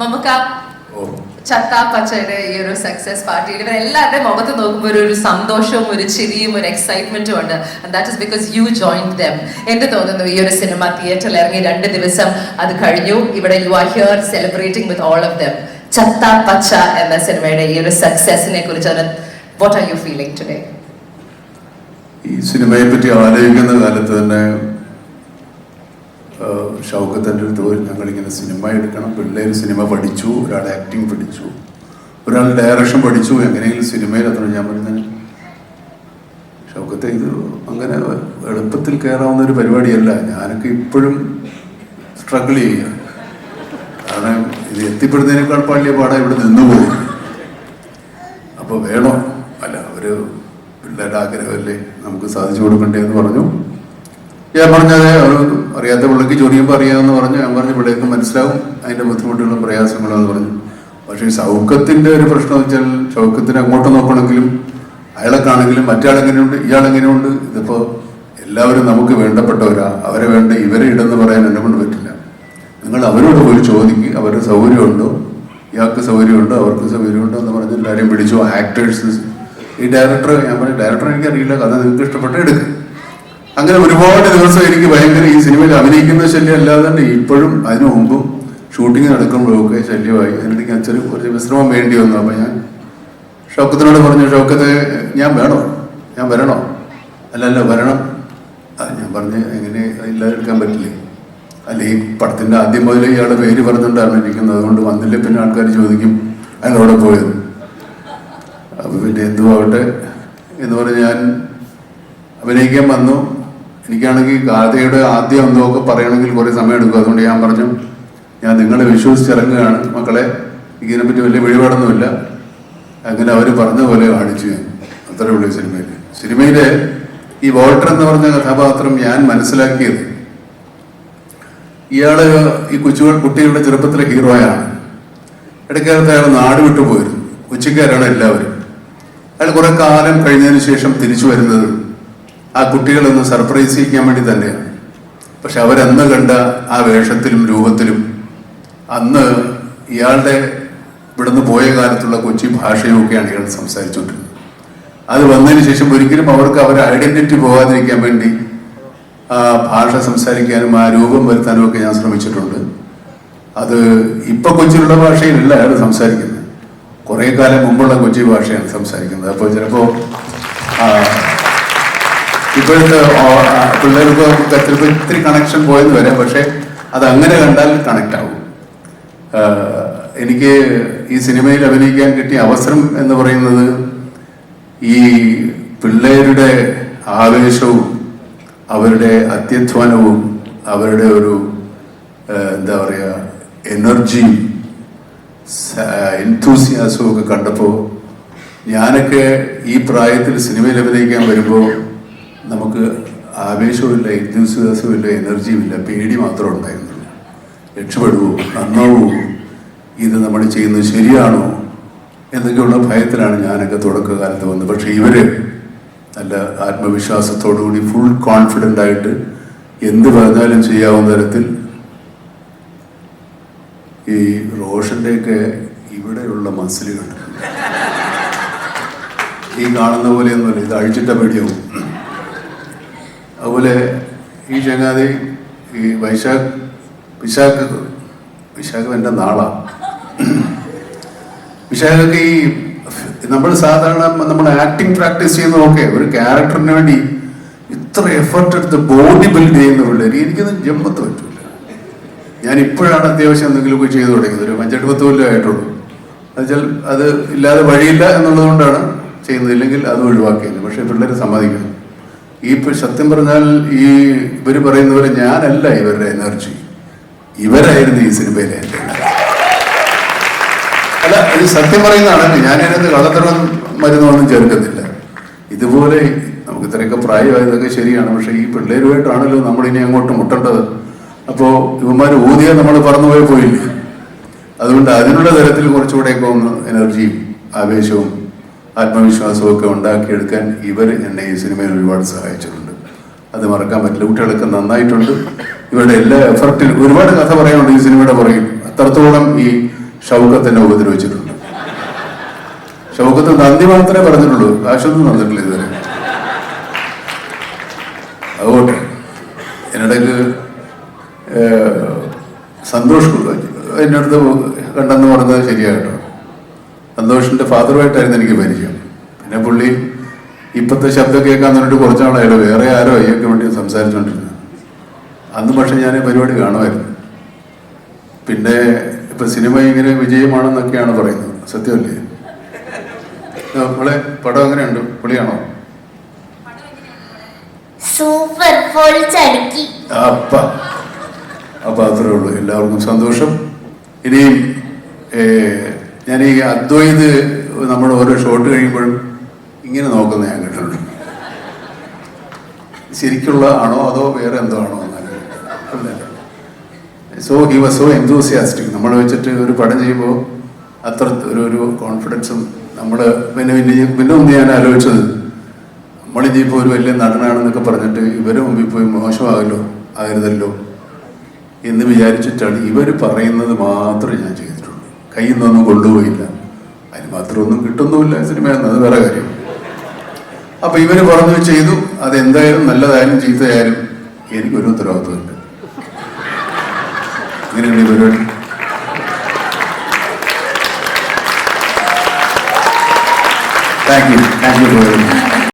മമ്മക്ക ഓ. ചത്ത പച്ചയുടെ ഈ ഒരു സക്സസ് പാർട്ടി ഇവർ എല്ലാവരുടെയും മുഖത്ത് നോക്കുമ്പോൾ ഒരു ഒരു സന്തോഷവും ഒരു ചിരിയും ഒരു എക്സൈറ്റ്മെന്റും ഉണ്ട്. That is because you join them എന്ത് തോന്നുന്നു? ഈ ഒരു സിനിമ തിയേറ്ററിൽ ഇറങ്ങി രണ്ട് ദിവസം അത് കഴിഞ്ഞു. ഇവിടെ you are here celebrating with all of them Chatha Pacha എന്ന സിനിമയുടെ ഈ ഒരു സക്സസിനെ കുറിച്ച് what are you feeling today ഈ സിനിമയെ പറ്റി ആലോചിക്കുന്ന കാലത്ത് തന്നെ ഷൗക്കത്തിന്റെ അടുത്ത് പോയി ഞങ്ങളിങ്ങനെ സിനിമ എടുക്കണം. പിള്ളേർ സിനിമ പഠിച്ചു ഒരാൾ ആക്ടിങ് പഠിച്ചു ഒരാൾ ഡയറക്ഷൻ പഠിച്ചു എങ്ങനെയെങ്കിലും സിനിമയിൽ അത്ര ഞാൻ പറഞ്ഞത് ഷൗക്കത്തെ ഇത് അങ്ങനെ എളുപ്പത്തിൽ കയറാവുന്ന ഒരു പരിപാടിയല്ല. ഞാനൊക്കെ ഇപ്പോഴും സ്ട്രഗിൾ ചെയ്യുക. കാരണം ഇത് എത്തിപ്പെടുന്നതിനേക്കാൾ പള്ളിയ പാടാ ഇവിടെ നിന്നുപോയി അപ്പോൾ വേണോ. അല്ല അവർ പിള്ളേരുടെ ആഗ്രഹമല്ലേ? നമുക്ക് സാധിച്ചു കൊടുക്കണ്ടേ എന്ന് പറഞ്ഞു. ഞാൻ പറഞ്ഞത് അറിയാത്ത പിള്ളേക്ക് ജോലി ചെയ്യുമ്പോൾ അറിയാമെന്ന് പറഞ്ഞു ഞാൻ പറഞ്ഞു പിള്ളേർക്ക് മനസ്സിലാവും. അതിന്റെ ബുദ്ധിമുട്ടുകളും പ്രയാസങ്ങളും എന്ന് പറഞ്ഞു. പക്ഷേ ഈ സൗഖ്യത്തിന്റെ ഒരു പ്രശ്നം വെച്ചാൽ സൗഖ്യത്തിന് അങ്ങോട്ട് നോക്കണമെങ്കിലും അയാളെക്കാണെങ്കിലും മറ്റാളെങ്ങനെയുണ്ട് ഇയാളെങ്ങനെയുണ്ട് ഇതിപ്പോൾ എല്ലാവരും നമുക്ക് വേണ്ടപ്പെട്ടവരാ. അവരെ വേണ്ട ഇവരെ ഇടെന്ന് പറയാൻ എന്നെ കൊണ്ട് പറ്റില്ല. നിങ്ങൾ അവരോട് പോയി ചോദിക്കുക അവരുടെ സൗകര്യമുണ്ടോ? ഇയാൾക്ക് സൗകര്യമുണ്ടോ? അവർക്ക് സൗകര്യമുണ്ടോ എന്ന് പറഞ്ഞ് എല്ലാവരെയും പിടിച്ചു ആക്ടേഴ്സ് ഈ ഡയറക്ടർ ഞാൻ പറഞ്ഞു ഡയറക്ടർ എനിക്ക് അറിയില്ല കഥ നിങ്ങൾക്ക് ഇഷ്ടപ്പെട്ട എടുക്കുക അങ്ങനെ ഒരുപാട് ദിവസം എനിക്ക് ഭയങ്കര ഈ സിനിമയിൽ അഭിനയിക്കുന്ന ശല്യം അല്ലാതെ തന്നെ ഇപ്പോഴും അതിനു മുമ്പും ഷൂട്ടിംഗ് നടക്കുമ്പോഴൊക്കെ ശല്യമായി. എനിക്ക് അച്ഛന് കുറച്ച് വിശ്രമം വേണ്ടി വന്നു. അപ്പം ഞാൻ ഷൗക്കത്തിനോട് പറഞ്ഞു ഷൗക്കത്തെ ഞാൻ വേണോ? ഞാൻ വരണോ? അല്ലല്ല അല്ല വരണം. അത് ഞാൻ പറഞ്ഞ് എങ്ങനെ? ഇല്ലാതെ എടുക്കാൻ പറ്റില്ലേ. അല്ല ഈ പടത്തിന്റെ ആദ്യം മുതലേ ഇയാളുടെ പേര് പറഞ്ഞുകൊണ്ടാണ് ഇരിക്കുന്നത്. അതുകൊണ്ട് വന്നില്ലേ പിന്നെ ആൾക്കാർ ചോദിക്കും അതിനോടെ പോയത് അപ്പം പിന്നെ എന്തുവാകട്ടെ എന്ന് പറഞ്ഞ് ഞാൻ അഭിനയിക്കാൻ വന്നു. എനിക്കാണെങ്കിൽ ഗാഥയുടെ ആദ്യം എന്തൊക്കെ പറയണമെങ്കിൽ കുറേ സമയം എടുക്കും. അതുകൊണ്ട് ഞാൻ പറഞ്ഞു ഞാൻ നിങ്ങളെ വിശ്വസിച്ചിറങ്ങുകയാണ്. മക്കളെ ഇതിനെപ്പറ്റി വലിയ വെളിപാടൊന്നുമില്ല അങ്ങനെ അവർ പറഞ്ഞ പോലെ കാണിച്ചു അത്രേ ഉള്ളൂ സിനിമയിൽ സിനിമയിലെ. ഈ വോൾട്ടർ എന്ന് പറഞ്ഞ കഥാപാത്രം ഞാൻ മനസ്സിലാക്കിയത് ഇയാൾ ഈ കൊച്ചുകൾ കുട്ടികളുടെ ചെറുപ്പത്തിലെ ഹീറോയാണ്. ഇടയ്ക്കാലത്ത് അയാൾ നാട് വിട്ടു പോയിരുന്നു കൊച്ചിക്കാരാണ് എല്ലാവരും. അയാൾ കുറെ കാലം കഴിഞ്ഞതിന് ശേഷം തിരിച്ചു വരുന്നത് ആ കുട്ടികളൊന്ന് സർപ്രൈസ് ചെയ്യിക്കാൻ വേണ്ടി തന്നെയാണ്. പക്ഷെ അവരന്ന് കണ്ട ആ വേഷത്തിലും രൂപത്തിലും അന്ന് ഇയാളുടെ ഇവിടുന്ന് പോയ കാലത്തുള്ള കൊച്ചി ഭാഷയുമൊക്കെയാണ് ഇയാൾ സംസാരിച്ചുകൊണ്ടിരുന്നത്. അത് വന്നതിന് ശേഷം ഒരിക്കലും അവർക്ക് അവരുടെ ഐഡന്റിറ്റി പോകാതിരിക്കാൻ വേണ്ടി ആ ഭാഷ സംസാരിക്കാനും ആ രൂപം വരുത്താനും ഒക്കെ ഞാൻ ശ്രമിച്ചിട്ടുണ്ട്. അത് ഇപ്പൊ കൊച്ചിയിലുള്ള ഭാഷയിലല്ല അയാൾ സംസാരിക്കുന്നത്. കുറെ കാലം മുമ്പുള്ള കൊച്ചി ഭാഷയാണ് സംസാരിക്കുന്നത്. അപ്പോൾ ചിലപ്പോ ആ, ഇപ്പോഴത്തെ പിള്ളേർക്ക് ചിലപ്പോൾ ഇത്തിരി കണക്ഷൻ പോയെന്ന് വരാം. പക്ഷെ അത് അങ്ങനെ കണ്ടാൽ കണക്ട് ആവും. എനിക്ക് ഈ സിനിമയിൽ അഭിനയിക്കാൻ കിട്ടിയ അവസരം എന്ന് പറയുന്നത് ഈ പിള്ളേരുടെ ആവേശവും അവരുടെ അത്യധ്വാനവും അവരുടെ ഒരു എന്താ പറയുക എനർജിയും എൻതൂസിയാസവും ഒക്കെ കണ്ടപ്പോൾ ഞാനൊക്കെ ഈ പ്രായത്തിൽ സിനിമയിൽ അഭിനയിക്കാൻ വരുമ്പോൾ നമുക്ക് ആവേശവുമില്ല എൻതൂസിയാസവും എനർജിയുമില്ല പേടി മാത്രമേ ഉണ്ടായിരുന്നുള്ളൂ. രക്ഷപ്പെടുവോ നന്നാവോ ഇത് നമ്മൾ ചെയ്യുന്നത് ശരിയാണോ? എന്നൊക്കെയുള്ള ഭയത്തിലാണ് ഞാനൊക്കെ തുടക്കകാലത്ത് വന്നത്. പക്ഷേ ഇവർ നല്ല ആത്മവിശ്വാസത്തോടുകൂടി ഫുൾ കോൺഫിഡന്റ് ആയിട്ട് എന്ത് പറഞ്ഞാലും ചെയ്യാവുന്ന തരത്തിൽ ഈ റോഷന്റെയൊക്കെ ഇവിടെയുള്ള മസിലുകൾ. ഈ കാണുന്ന പോലെയൊന്നുമല്ല ഇത് അഴിച്ചിട്ട പേടിയാവും. അതുപോലെ ഈ ചങ്ങാതി ഈ വൈശാഖ് വിശാഖ് വിശാഖം എന്റെ നാളാണ് വിശാഖൊക്കെ ഈ നമ്മൾ സാധാരണ നമ്മൾ ആക്ടിങ് പ്രാക്ടീസ് ചെയ്യുന്നതൊക്കെ ഒരു ക്യാരക്ടറിന് വേണ്ടി ഇത്ര എഫർട്ട് എടുത്ത് ബോഡി ബിൽഡ് ചെയ്യുന്ന പിള്ളേർ എനിക്കൊന്നും ജമ്പത്ത് പറ്റൂല. ഞാൻ ഇപ്പോഴാണ് അത്യാവശ്യം എന്തെങ്കിലുമൊക്കെ ചെയ്തു തുടങ്ങിയത്. ഒരു അഞ്ചെട്ട് പത്ത് കൊല്ലം ആയിട്ടുള്ളൂ. അത് ഇല്ലാതെ വഴിയില്ല എന്നുള്ളത് കൊണ്ടാണ് ചെയ്യുന്നത്. ഇല്ലെങ്കിൽ അത് ഒഴിവാക്കിയത് പക്ഷേ പിള്ളേർ സമ്മതിക്കണം ഈ സത്യം പറഞ്ഞാൽ ഈ ഇവർ പറയുന്ന പോലെ ഞാനല്ല ഇവരുടെ എനർജി. ഇവരായിരുന്നു ഈ സിനിമയിലെ. അല്ല ഇത് സത്യം പറയുന്നതാണ് ഞാൻ അതിനകത്ത് കള്ളത്തരം മരുന്നൊന്നും ചേർക്കുന്നില്ല ഇതുപോലെ നമുക്ക് ഇത്രയൊക്കെ പ്രായമായതൊക്കെ ശരിയാണ്. പക്ഷെ ഈ പിള്ളേരുമായിട്ടാണല്ലോ നമ്മളിനി അങ്ങോട്ട് മുട്ടേണ്ടത്. അപ്പോൾ ഇവന്മാർ ഊതിയാൽ നമ്മൾ പറന്നുപോയി പോയില്ലേ? അതുകൊണ്ട് അതിനുള്ള തരത്തിൽ കുറച്ചുകൂടെയൊക്കെ ഒന്ന് എനർജിയും ആവേശവും ആത്മവിശ്വാസവും ഒക്കെ ഉണ്ടാക്കിയെടുക്കാൻ ഇവർ എന്നെ ഈ സിനിമയിൽ ഒരുപാട് സഹായിച്ചിട്ടുണ്ട്. അത് മറക്കാൻ പറ്റില്ല. കുട്ടികളൊക്കെ നന്നായിട്ടുണ്ട്. ഇവരുടെ എല്ലാ എഫർട്ടിലും ഒരുപാട് കഥ പറയാനുണ്ട് ഈ സിനിമയുടെ പുറകിൽ. അത്രത്തോളം ഈ ഷൗക്കത്തിനെ ഉപദ്രവിച്ചിട്ടുണ്ട്. ഷൗക്കത്ത് നന്ദി മാത്രമേ പറഞ്ഞിട്ടുള്ളൂ. കാശൊന്നും തന്നിട്ടില്ല ഇതുവരെ. അതുകൊണ്ട് എന്നിടയ്ക്ക് സന്തോഷ് എന്റെ അടുത്ത് കണ്ടെന്ന് പറഞ്ഞത് ശരിയാട്ടോ സന്തോഷിന്റെ ഫാദറുമായിട്ടായിരുന്നു എനിക്ക് പരിചയം. പിന്നെ പുള്ളി ഇപ്പോഴത്തെ ശബ്ദം കേൾക്കാൻ പറഞ്ഞിട്ട് കുറച്ച് നാളായാലും വേറെ ആരോ അയ്യൊക്കെ വേണ്ടി സംസാരിച്ചുകൊണ്ടിരുന്നത് അന്ന് പക്ഷെ ഞാൻ പരിപാടി കാണുമായിരുന്നു. പിന്നെ ഇപ്പൊ സിനിമ ഇങ്ങനെ വിജയമാണെന്നൊക്കെയാണ് പറയുന്നത് സത്യമല്ലേ? നമ്മളെ പടം എങ്ങനെയുണ്ട്? പൊളിയാണോ? സൂപ്പർ അപ്പ അപ്പൊ അത്രേ ഉള്ളൂ. എല്ലാവർക്കും സന്തോഷം. ഇനിയും ഞാൻ ഈ അദ്വൈത് നമ്മൾ ഓരോ ഷോട്ട് കഴിയുമ്പോഴും ഇങ്ങനെ നോക്കുന്ന ഞാൻ കേട്ടിട്ടുണ്ട്. ശരിക്കുള്ള ആണോ അതോ വേറെ എന്തോ ആണോ so he was so enthusiastic നമ്മൾ വെച്ചിട്ട് ഒരു പടം ചെയ്യുമ്പോൾ അത്ര ഒരു ഒരു കോൺഫിഡൻസും നമ്മൾ പിന്നെ പിന്നെ പിന്നെ ഒന്ന് ഞാൻ ആലോചിച്ചത് നമ്മളിനിയിപ്പോൾ ഒരു വലിയ നടനാണെന്നൊക്കെ പറഞ്ഞിട്ട് ഇവരെ മുമ്പിൽ പോയി മോശമാകല്ലോ ആകരുതല്ലോ എന്ന് വിചാരിച്ചിട്ടാണ് ഇവർ പറയുന്നത് മാത്രം ഞാൻ ചെയ്തിട്ടുള്ളൂ കയ്യിൽ നിന്നൊന്നും കൊണ്ടുപോയില്ല. അതിന് മാത്രമൊന്നും കിട്ടുന്നുമില്ല സിനിമയെന്ന് അത് വേറെ കാര്യം. അപ്പൊ ഇവർ പറഞ്ഞു ചെയ്തു അതെന്തായാലും നല്ലതായാലും ചീത്തയായാലും എനിക്കൊരു ഉത്തരവാദിത്വമുണ്ട് ഇങ്ങനെയാണ് ഈ പരിപാടി. Thank you thank U